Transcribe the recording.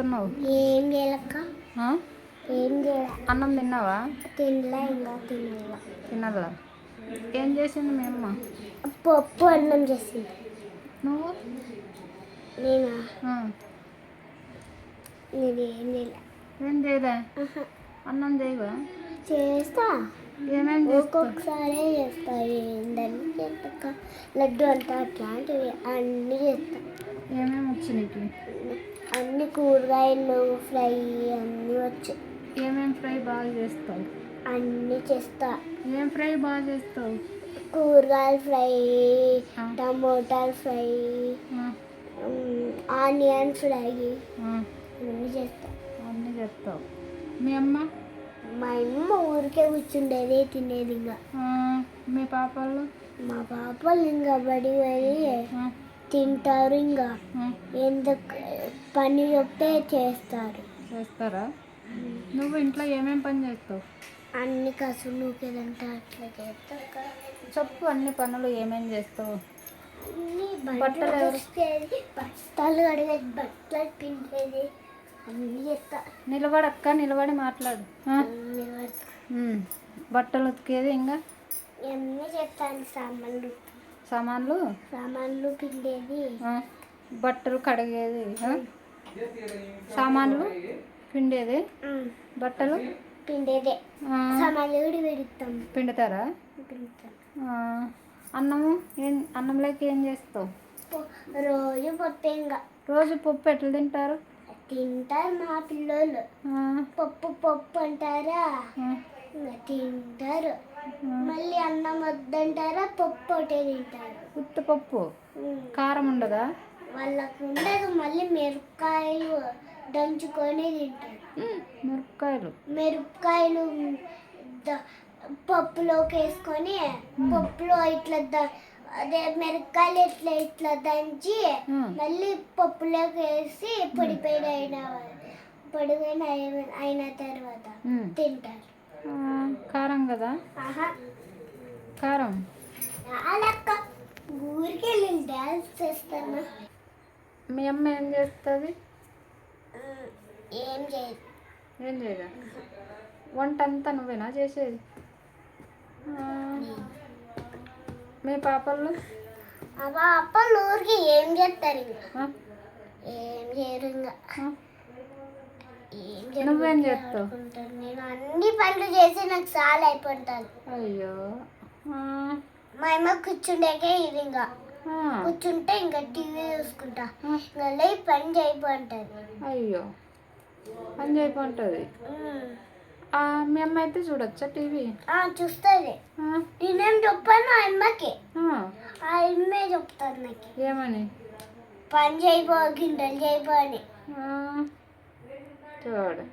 చేస్తున్నావు ఏం చేయలక్క ఆ? ఏం చేయాల? అన్నం తిన్నావా? తినలే ఇంకా తినాల. తినదా ఏం చేసింది మీ అమ్మ? పప్పు అన్నం చేసింది. నువ్వు? నేను. నేను ఏం చేయలే? ఏం ఆహా. అన్నం చేయవా? చేస్తా. ఏమేం చేస్తావు ఒక్కొక్కసారి చేస్తా. ఏంటని చేస్తా లడ్డు అంట అట్లాంటివి అన్నీ చేస్తా. ఏమేమి వచ్చు నీకు? అన్ని కూరగాయలు ఫ్రై అన్నీ వచ్చు. ఏమేం ఫ్రై బాగా చేస్తావు? అన్నీ చేస్తా. ఏం ఫ్రై బాగా చేస్తావు? కూరగాయల ఫ్రై. టమోటాలు ఫ్రై ఆనియన్ ఫ్రై ఆ, అన్నీ చేస్తా. అన్నీ చేస్తావు. మీ అమ్మ? మా అమ్మ ఊరికే కూర్చుండేది తినేది ఇంకా మీ పాపలు మా పాపలు ఇంకా బడి పోయి తింటారు ఇంకా. ఎందుకు? పని చెప్తే చేస్తారు. చేస్తారా? నువ్వు ఇంట్లో ఏమేం పని చేస్తావు? అన్ని కసులు నూకేదంటే అట్లా చేస్తా. చెప్పు అన్ని పనులు ఏమేం చేస్తావు? అన్ని బట్టలు బట్టలు కడిగేది బట్టలు పిండేది అన్నీ చేస్తా. నిలబడక్క నిలబడి మాట్లాడు. బట్టలు ఉతికేది ఇంకా? అన్నీ చేస్తాను సామాన్లు సామాన్లు? సామాన్లు పిండేది. బట్టలు కడిగేది? సామాన్లు పిండేది? బట్టలు? పిండేదే. సామాన్లు కూడా పెడతాం. పిండుతారా? అన్నము ఏం అన్నంలోకి ఏం చేస్తావు? రోజు ఇంకా రోజు పప్పు ఎట్లా తింటారు? తింటారు మా పిల్లోళ్ళు ఆ, పప్పు పప్పు అంటారా? తింటారు. మళ్ళీ అన్నం వద్దంటారా? పప్పు ఒకటే తింటారు. ఉత్త పప్పు? ఉమ్. కారం ఉండదా? వాళ్ళకు ఉండదు. మళ్ళీ మిరపకాయలు దంచుకొని తింటారు. మిరపకాయలు. మిరపకాయలు పప్పులోకి వేసుకొని పప్పులో ఇట్లా అదే మిరపకాయలు ఇట్లా ఇట్లా దంచి. మళ్ళీ పప్పులోకి వేసి పొడి పొడి అయిన పొడి పొడి అయిన- తర్వాత. తింటారు. కారం కదా? ఆహా. కారం. అలాక్క ఊరికి వెళ్ళి డ్యాన్స్ చేస్తాను. మీ అమ్మ ఏం చేస్తుంది? ఏం చేయదు. ఏం చేయదా? వంట అంతా నువ్వేనా చేసేది? మీ పాపలు? అబ్బా అప్పలు ఊరికి ఏం చేస్తారు ఇంకా? ఆ, ఏం చేయరు ఇంకా. ఆ, నువ్వేం. చేస్తావు. నేను అన్ని పనులు చేసి నాకు చాలా అయిపోతాను అయ్యో. ఆ, మా అమ్మ కూర్చుండేకే ఇది ఇంకా. ఆ, కూర్చుంటే ఇంకా టీవీ చూసుకుంటా. ఆ, ఇంకా పని చేయబోంటది. అయ్యో. పని చేయకుంటుంది మీ అమ్మ అయితే చూడొచ్చా టీవీ? చూస్తుంది. నేనేం చెప్పాను ఆ అమ్మకి. ఆ, అమ్మే చెప్తాను నాకు. ఏమని? పని చేయబో గింటలు చేయబో అని. చూడు.